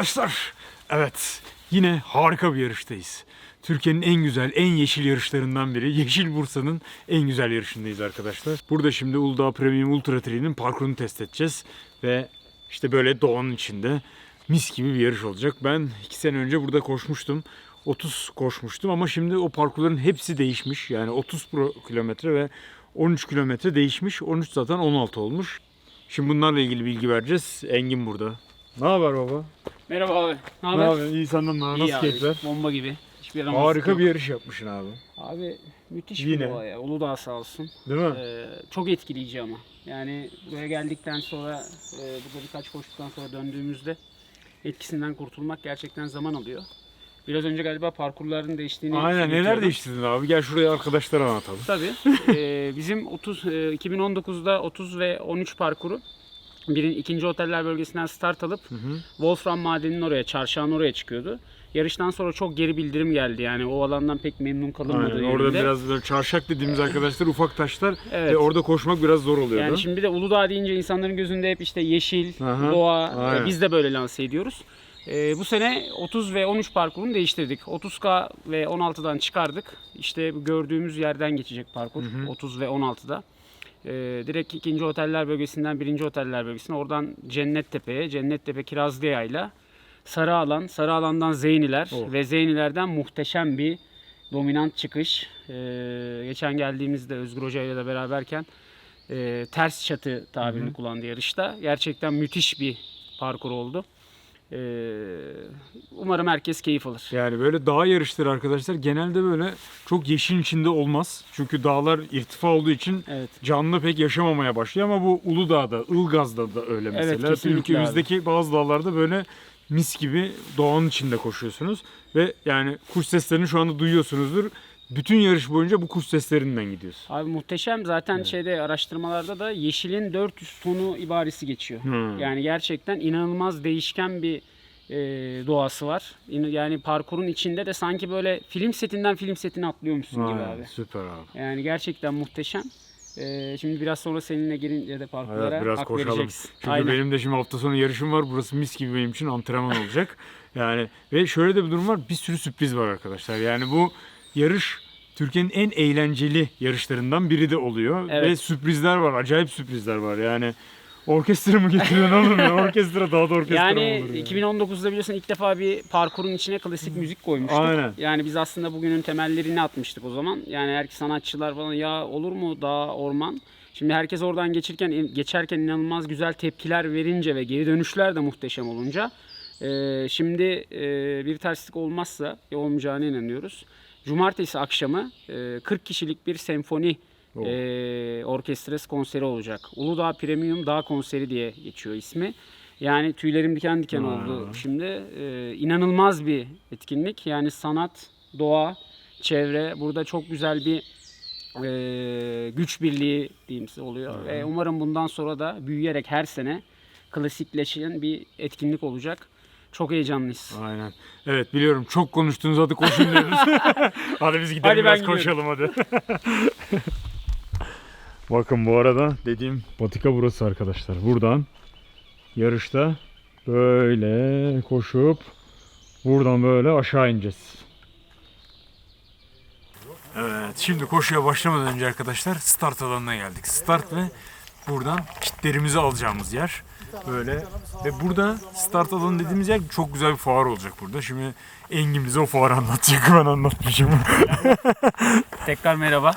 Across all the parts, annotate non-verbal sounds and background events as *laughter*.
Arkadaşlar. Evet, yine harika bir yarıştayız. Türkiye'nin en güzel, en yeşil yarışlarından biri. *laughs* Yeşil Bursa'nın en güzel yarışındayız arkadaşlar. Burada şimdi Uludağ Premium Ultra Tree'nin parkurunu test edeceğiz. Ve işte böyle doğanın içinde mis gibi bir yarış olacak. Ben iki sene önce burada koşmuştum. 30 koşmuştum ama şimdi o parkurların hepsi değişmiş. Yani 30 pro kilometre ve 13 kilometre değişmiş. 13 zaten 16 olmuş. Şimdi bunlarla ilgili bilgi vereceğiz. Engin burada. Ne haber baba? Merhaba abi. Ne Ne haber? İyi senden ne haber? İyi Nasıl abi. keyifler? Bomba gibi. Hiçbir yaramazlık Harika yok. bir yarış yapmışsın abi. Abi müthiş Yine. bir doğa ya. Uludağ sağ olsun. Değil mi? Ee, çok etkileyici ama. Yani buraya geldikten sonra e, burada birkaç koştuktan sonra döndüğümüzde etkisinden kurtulmak gerçekten zaman alıyor. Biraz önce galiba parkurların değiştiğini Aynen neler anlatıyordum. değiştirdin abi? Gel şuraya arkadaşlara anlatalım. Tabii. *laughs* Ee, bizim 30 e, 2019'da 30 ve 13 parkuru birin ikinci oteller bölgesinden start alıp Wolfram madeninin oraya, çarşağın oraya çıkıyordu. Yarıştan sonra çok geri bildirim geldi. Yani o alandan pek memnun kalınmadığı Aynen orada biraz böyle çarşak dediğimiz arkadaşlar ufak taşlar *laughs* Evet. ve orada koşmak biraz zor oluyordu. Yani şimdi bir de Uludağ deyince insanların gözünde hep işte yeşil, Aha, doğa, aynen. e, biz de böyle lanse ediyoruz. E, bu sene 30 ve 13 parkurunu değiştirdik. 30K ve 16'dan çıkardık. İşte gördüğümüz yerden geçecek parkur 30 ve 16'da. E, direkt ikinci oteller bölgesinden birinci oteller bölgesine oradan Cennettepe'ye, Cennettepe Kirazlı'yla Sarı Alan, Sarı Alan'dan Zeyniler Oh. ve Zeyniler'den muhteşem bir dominant çıkış. E, geçen geldiğimizde Özgür Hoca ile de beraberken e, ters çatı tabirini kullandı yarışta. Gerçekten müthiş bir parkur oldu. E, umarım herkes keyif alır. Yani böyle dağ yarışları arkadaşlar genelde böyle çok yeşil içinde olmaz. Çünkü dağlar irtifa olduğu için Evet. canlı pek yaşamamaya başlıyor ama bu Uludağ'da, Ilgaz'da da öyle mesela. Evet, Ülkemizdeki bazı dağlarda böyle mis gibi doğanın içinde koşuyorsunuz ve yani kuş seslerini şu anda duyuyorsunuzdur. Bütün yarış boyunca bu kuş seslerinden gidiyorsun. Abi muhteşem. Zaten şeyde araştırmalarda da yeşilin 400 tonu ibaresi geçiyor. Hmm. Yani gerçekten inanılmaz değişken bir e, doğası var. Yani parkurun içinde de sanki böyle film setinden film setine atlıyormuşsun gibi Vay, abi. Süper abi. Yani gerçekten muhteşem. E, şimdi biraz sonra seninle gelince de parkurlara Evet, biraz hak koşalım. vereceksin. Çünkü Aynen. benim de şimdi hafta sonu yarışım var. Burası mis gibi benim için antrenman olacak. Yani ve şöyle de bir durum var. Bir sürü sürpriz var arkadaşlar. Yani bu yarış Türkiye'nin en eğlenceli yarışlarından biri de oluyor. Evet. Ve sürprizler var. Acayip sürprizler var. Yani orkestra mı getiriyorsun oğlum ya? *laughs* Orkestra daha da orkestra Yani mı olur ya? 2019'da biliyorsun ilk defa bir parkurun içine klasik müzik koymuştuk. Aynen. Yani biz aslında bugünün temellerini atmıştık o zaman. Yani her sanatçılar falan ya olur mu dağ orman. Şimdi herkes oradan geçirken geçerken inanılmaz güzel tepkiler verince ve geri dönüşler de muhteşem olunca e, şimdi e, bir terslik olmazsa olmayacağına inanıyoruz. Cumartesi akşamı e, 40 kişilik bir senfoni Oh. e, orkestrası konseri olacak. Uludağ Premium Dağ Konseri diye geçiyor ismi. Yani tüylerim diken diken oldu şimdi. E, inanılmaz bir etkinlik. Yani sanat, doğa, çevre burada çok güzel bir e, güç birliği diyeyim size oluyor. Ve umarım bundan sonra da büyüyerek her sene klasikleşen bir etkinlik olacak. Çok heyecanlıyız. Aynen. Evet biliyorum çok konuştunuz hadi koşun diyoruz. *laughs* hadi biz gidelim Hadi ben biraz gidiyorum. koşalım hadi. *laughs* Bakın bu arada dediğim patika burası arkadaşlar. Buradan yarışta böyle koşup buradan böyle aşağı ineceğiz. Evet şimdi koşuya başlamadan önce arkadaşlar start alanına geldik. Start ve buradan kitlerimizi alacağımız yer. Böyle ve burada start alanı dediğimiz yer çok güzel bir fuar olacak burada. Şimdi Engin bize o fuarı anlatacak ben anlatmışım. *laughs* Tekrar merhaba.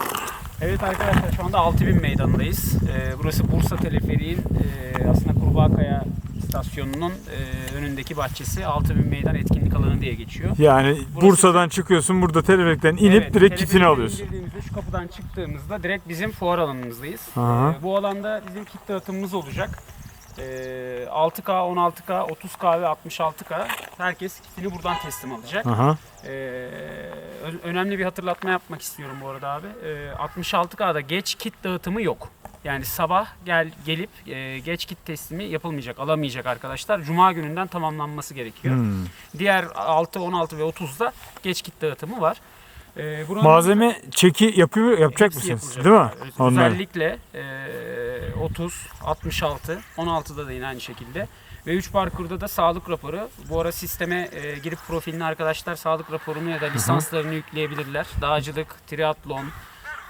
Evet arkadaşlar şu anda 6000 meydanındayız. Ee, burası Bursa Teleferiğin e, aslında Kurbağakaya istasyonunun e, önündeki bahçesi 6000 meydan etkinlik alanı diye geçiyor. Yani Bursa'dan çıkıyorsun burada teleferikten inip Evet, direkt kitini teleferikten alıyorsun. indirdiğimizde şu kapıdan çıktığımızda direkt bizim fuar alanımızdayız. Aha. Ee, bu alanda bizim kit dağıtımımız olacak. Ee, 6K, 16K, 30K ve 66K herkes kitini buradan teslim alacak. Aha. Ee, önemli bir hatırlatma yapmak istiyorum bu arada abi. Ee, 66K'da geç kit dağıtımı yok. Yani sabah gel gelip e, geç kit teslimi yapılmayacak, alamayacak arkadaşlar. Cuma gününden tamamlanması gerekiyor. Hmm. Diğer 6, 16 ve 30'da geç kit dağıtımı var. Ee, buranın Malzeme çeki yapıyor yapacak hepsi mısınız? yapılacak. Değil mi? Onlar. Özellikle e, 30, 66, 16'da da yine aynı şekilde. Ve 3 parkurda da sağlık raporu. Bu ara sisteme e, girip profilini arkadaşlar sağlık raporunu ya da lisanslarını yükleyebilirler. Dağcılık, triatlon,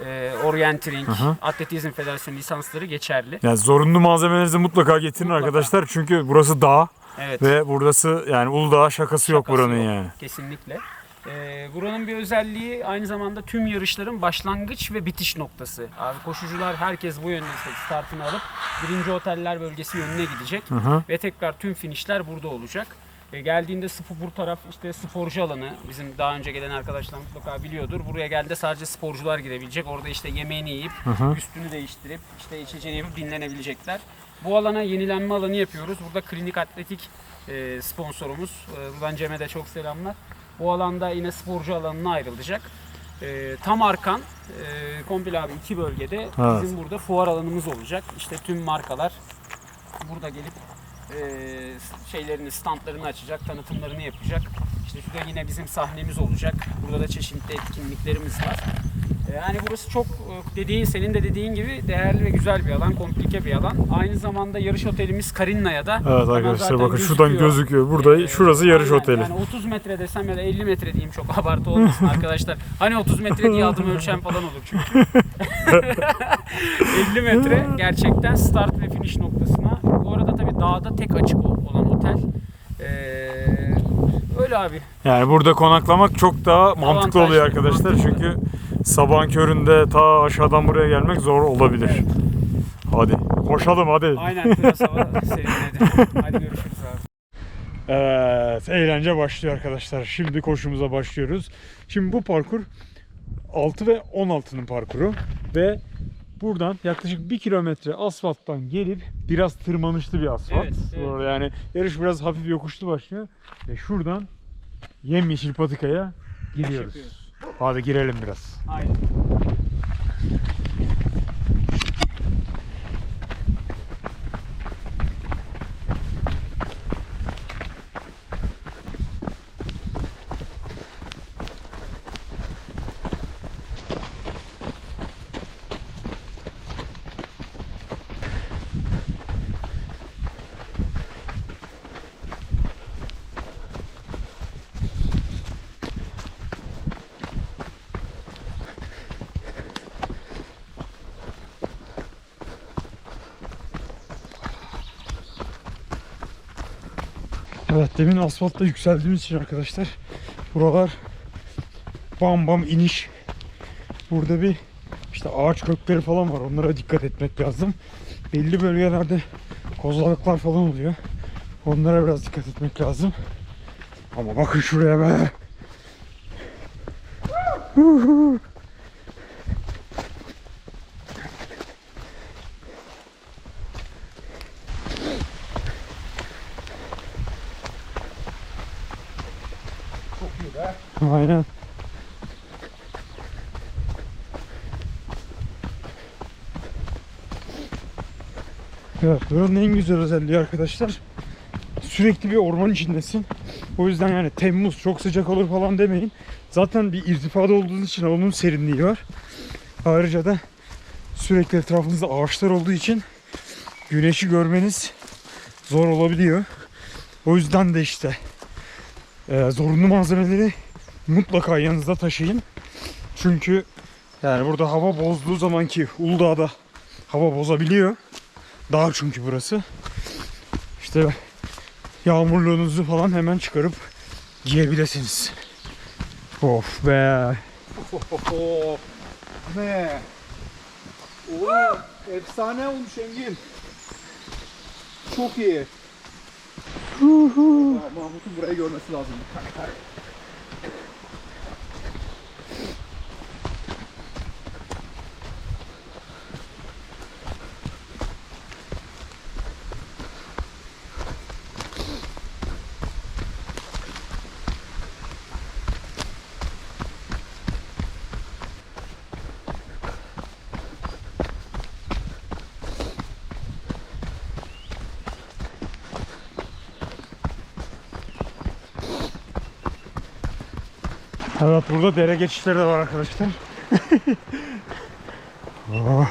e, orienteering, hı. atletizm federasyonu lisansları geçerli. Yani zorunlu malzemelerinizi mutlaka getirin Mutlaka. arkadaşlar. Çünkü burası dağ Evet. ve burası yani Uludağ şakası, yok Şakası buranın yani. Kesinlikle. Ee, buranın bir özelliği aynı zamanda tüm yarışların başlangıç ve bitiş noktası. Abi koşucular herkes bu yönde startını alıp birinci oteller bölgesi yönüne gidecek Hı hı. ve tekrar tüm finişler burada olacak. E, geldiğinde spor bu taraf işte sporcu alanı. Bizim daha önce gelen arkadaşlar mutlaka biliyordur. Buraya geldiğinde sadece sporcular girebilecek. Orada işte yemeğini yiyip, hı. üstünü değiştirip, işte içeceğini yapıp dinlenebilecekler. Bu alana yenilenme alanı yapıyoruz. Burada klinik atletik e, sponsorumuz. E, buradan Cem'e de çok selamlar. Bu alanda yine sporcu alanına ayrılacak. E, tam arkan e, komple abi iki bölgede Evet. bizim burada fuar alanımız olacak. İşte tüm markalar burada gelip e, şeylerini, standlarını açacak, tanıtımlarını yapacak. İşte şurada yine bizim sahnemiz olacak. Burada da çeşitli etkinliklerimiz var. E, Yani burası çok e, dediğin senin de dediğin gibi değerli ve güzel bir alan, komplike bir alan. Aynı zamanda yarış otelimiz Karinna'ya da. Evet arkadaşlar bakın şuradan gözüküyor. Burada Ee, şurası yarış aynen. oteli. Yani 30 metre desem ya da 50 metre diyeyim çok abartı olmasın arkadaşlar. Hani 30 metre diye adım ölçen falan olur çünkü. *laughs* 50 metre gerçekten start ve finish noktasına. Bu arada tabii dağda tek açık ol- olan otel. Ee, öyle abi. Yani burada konaklamak çok daha mantıklı Avantajlı, oluyor arkadaşlar. mantıklı. Çünkü sabahın köründe ta aşağıdan buraya gelmek zor olabilir. Evet. Hadi koşalım hadi. Aynen biraz hava *laughs* serinledi. Hadi görüşürüz abi. Evet, eğlence başlıyor arkadaşlar. Şimdi koşumuza başlıyoruz. Şimdi bu parkur 6 ve 16'nın parkuru ve buradan yaklaşık 1 kilometre asfalttan gelip biraz tırmanışlı bir asfalt. Evet, evet. Yani yarış biraz hafif yokuşlu başlıyor ve şuradan yemyeşil patikaya giriyoruz. Hadi girelim biraz. Aynen. Evet demin asfaltta yükseldiğimiz için arkadaşlar buralar bam bam iniş. Burada bir işte ağaç kökleri falan var. Onlara dikkat etmek lazım. Belli bölgelerde kozalaklar falan oluyor. Onlara biraz dikkat etmek lazım. Ama bakın şuraya be. Aynen. Evet, buranın en güzel özelliği arkadaşlar sürekli bir orman içindesin. O yüzden yani Temmuz çok sıcak olur falan demeyin. Zaten bir irtifada olduğunuz için havanın serinliği var. Ayrıca da sürekli etrafınızda ağaçlar olduğu için güneşi görmeniz zor olabiliyor. O yüzden de işte e, zorunlu malzemeleri mutlaka yanınızda taşıyın. Çünkü yani burada hava bozduğu zaman ki Uludağ'da hava bozabiliyor. Dağ çünkü burası. İşte yağmurluğunuzu falan hemen çıkarıp giyebilirsiniz. Of be. Oho. Ne? Oğlum efsane olmuş Engin. Çok iyi. Mahmut'un burayı görmesi lazım. Evet burada dere geçişleri de var arkadaşlar. *laughs* Oh.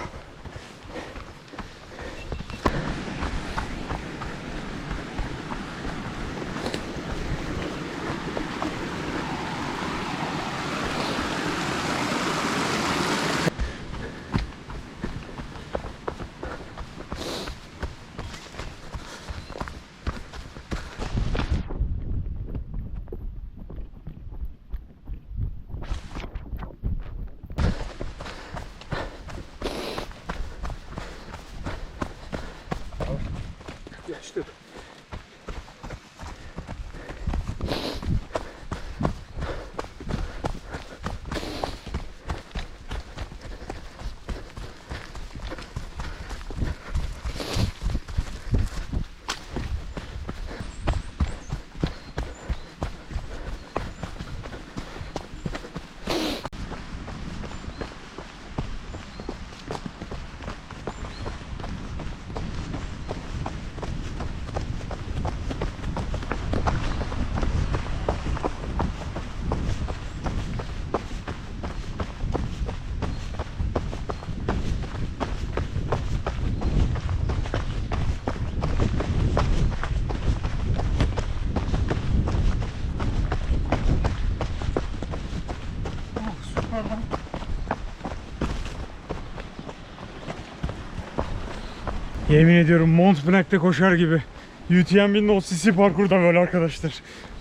Yemin ediyorum Mont Blanc'te koşar gibi. UTMB'nin o sisi parkurda böyle arkadaşlar.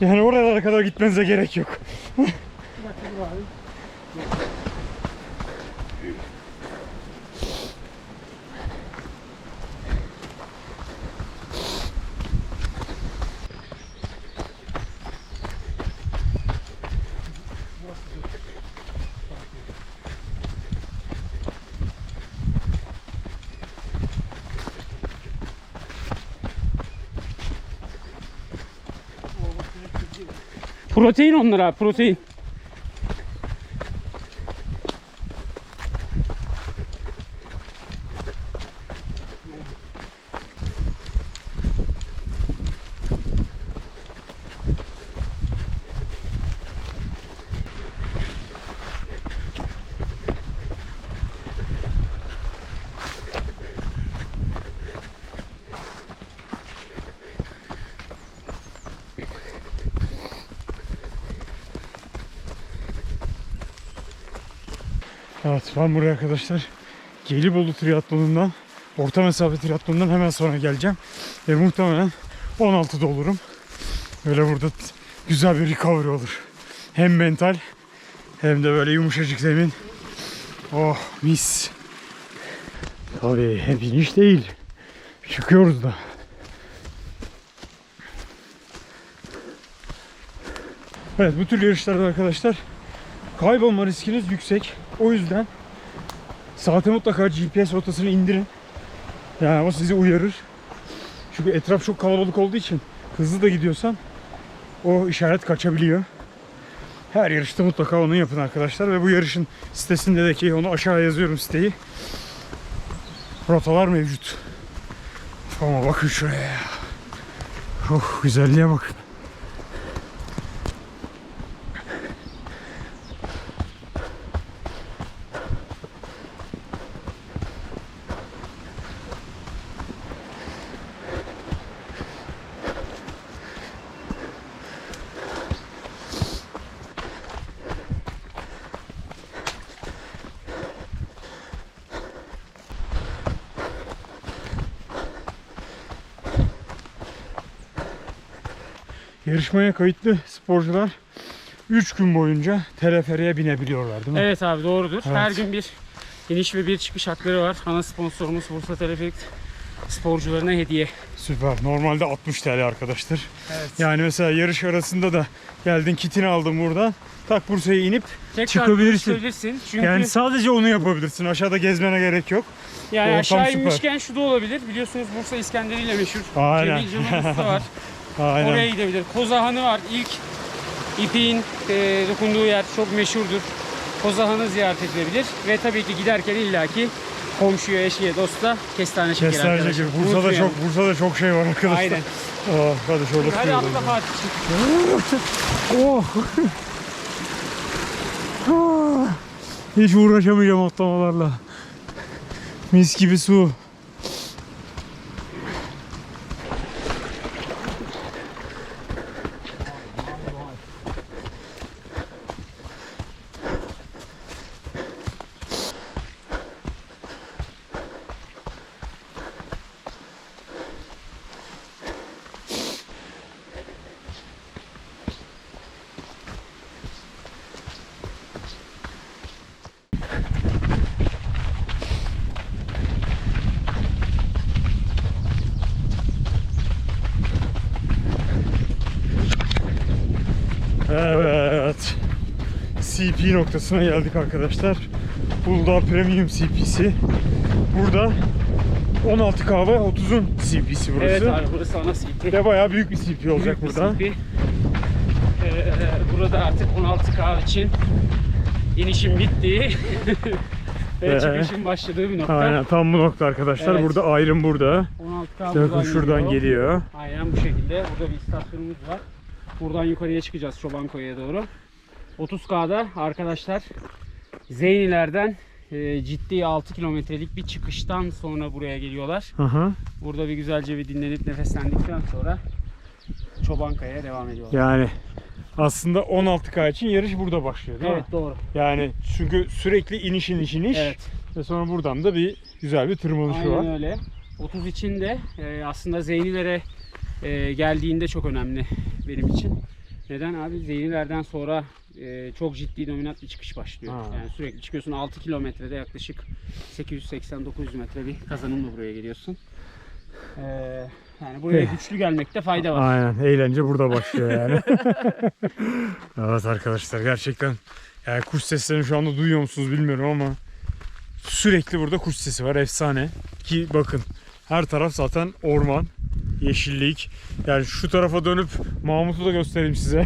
Yani oralara kadar gitmenize gerek yok. Protein onlar abi protein. Ben buraya arkadaşlar Gelibolu triatlonundan orta mesafe triatlonundan hemen sonra geleceğim. Ve muhtemelen 16'da olurum. Böyle burada güzel bir recovery olur. Hem mental hem de böyle yumuşacık zemin. Oh mis. Tabii hep iniş değil. Çıkıyoruz da. Evet bu tür yarışlarda arkadaşlar kaybolma riskiniz yüksek. O yüzden saate mutlaka GPS rotasını indirin. Yani o sizi uyarır. Çünkü etraf çok kalabalık olduğu için hızlı da gidiyorsan o işaret kaçabiliyor. Her yarışta mutlaka onu yapın arkadaşlar ve bu yarışın sitesinde de ki onu aşağı yazıyorum siteyi. Rotalar mevcut. Ama bakın şuraya. ya. Oh güzelliğe bakın. Yarışmaya kayıtlı sporcular 3 gün boyunca teleferiye binebiliyorlar değil mi? Evet abi doğrudur. Evet. Her gün bir iniş ve bir çıkış hakları var. Ana sponsorumuz Bursa Teleferik sporcularına hediye. Süper. Normalde 60 TL arkadaşlar. Evet. Yani mesela yarış arasında da geldin kitini aldın buradan. Tak Bursa'ya inip Tekrar çıkabilirsin. Çünkü yani yani, sadece onu yapabilirsin. Aşağıda gezmene gerek yok. ortam aşağı süper. inmişken şu da olabilir. Biliyorsunuz Bursa İskenderi ile meşhur. Aynen. Cemil Usta var. *laughs* Aynen. Oraya gidebilir. Kozahanı var. İlk ipiğin e, dokunduğu yer çok meşhurdur. Kozahanı ziyaret edilebilir. Ve tabii ki giderken illaki komşuya, eşiye, dosta kestane şekeri Kestane şekeri. Bursa'da Unutmayalım. çok Bursa'da çok şey var arkadaşlar. Aynen. Aa, *laughs* hadi şöyle Hadi kıyalım. atla Fatih'ciğim. *laughs* Oh. Hiç uğraşamayacağım atlamalarla. Mis gibi su. Evet. CP noktasına geldik arkadaşlar. Uludağ Premium CP'si. Burada 16K ve 30'un CP'si burası. Evet abi burası ana CP. Ve bayağı büyük bir CP olacak Büyük bir burada. CP. Ee, burada artık 16K için inişin bittiği *laughs* ve Ee, çıkışın başladığı bir nokta. Aynen tam bu nokta arkadaşlar. Evet. Burada ayrım burada. 16K Bakın buradan şuradan geliyor. geliyor. Aynen bu şekilde. Burada bir istasyonumuz var. Buradan yukarıya çıkacağız Çobankoya'ya doğru. 30K'da arkadaşlar Zeyniler'den e, ciddi 6 kilometrelik bir çıkıştan sonra buraya geliyorlar. Aha. Burada bir güzelce bir dinlenip nefeslendikten sonra Çobankaya'ya devam ediyorlar. Yani aslında 16K için yarış burada başlıyor değil Evet mi? doğru. Yani çünkü sürekli iniş iniş iniş Evet. ve sonra buradan da bir güzel bir tırmanışı Aynen var. öyle. 30 için de e, aslında Zeynilere e, geldiğinde çok önemli benim için. Neden abi? Zeynilerden sonra e, çok ciddi dominant bir çıkış başlıyor. Ha. Yani sürekli çıkıyorsun 6 kilometrede yaklaşık 880-900 metre bir kazanımla buraya geliyorsun. E, yani buraya güçlü gelmekte fayda var. Aynen eğlence burada başlıyor yani. *laughs* evet arkadaşlar gerçekten yani kuş seslerini şu anda duyuyor musunuz bilmiyorum ama sürekli burada kuş sesi var efsane. Ki bakın her taraf zaten orman, yeşillik. Yani şu tarafa dönüp Mahmut'u da göstereyim size.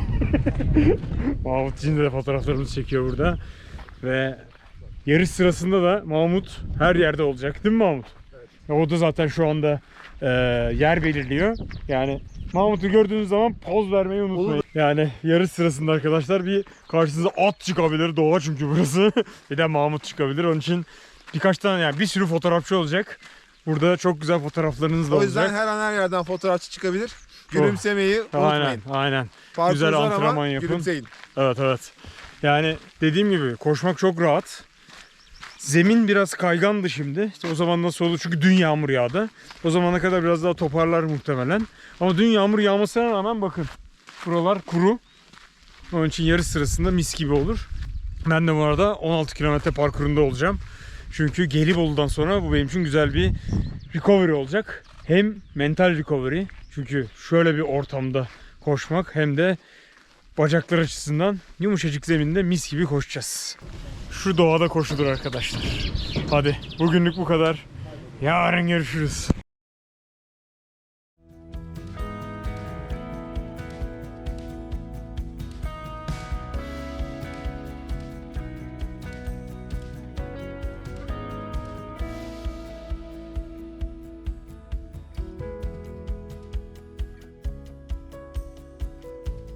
*laughs* Mahmut için de fotoğraflarımızı çekiyor burada. Ve yarış sırasında da Mahmut her yerde olacak değil mi Mahmut? O da zaten şu anda e, yer belirliyor. Yani Mahmut'u gördüğünüz zaman poz vermeyi unutmayın. Yani yarış sırasında arkadaşlar bir karşınıza at çıkabilir. Doğa çünkü burası. *laughs* bir de Mahmut çıkabilir. Onun için birkaç tane yani bir sürü fotoğrafçı olacak. Burada çok güzel fotoğraflarınız da O yüzden olacak. her an her yerden fotoğrafçı çıkabilir. Gülümsemeyi Aynen, unutmayın. aynen. Parkur Güzel ama antrenman yapın. Gülümseyin. Evet evet. Yani dediğim gibi koşmak çok rahat. Zemin biraz kaygandı şimdi. İşte o zaman nasıl oldu? Çünkü dün yağmur yağdı. O zamana kadar biraz daha toparlar muhtemelen. Ama dün yağmur yağmasına rağmen bakın. Buralar kuru. Onun için yarış sırasında mis gibi olur. Ben de bu arada 16 kilometre parkurunda olacağım. Çünkü Gelibolu'dan sonra bu benim için güzel bir recovery olacak. Hem mental recovery. Çünkü şöyle bir ortamda koşmak hem de bacaklar açısından yumuşacık zeminde mis gibi koşacağız. Şu doğada koşulur arkadaşlar. Hadi bugünlük bu kadar. Yarın görüşürüz.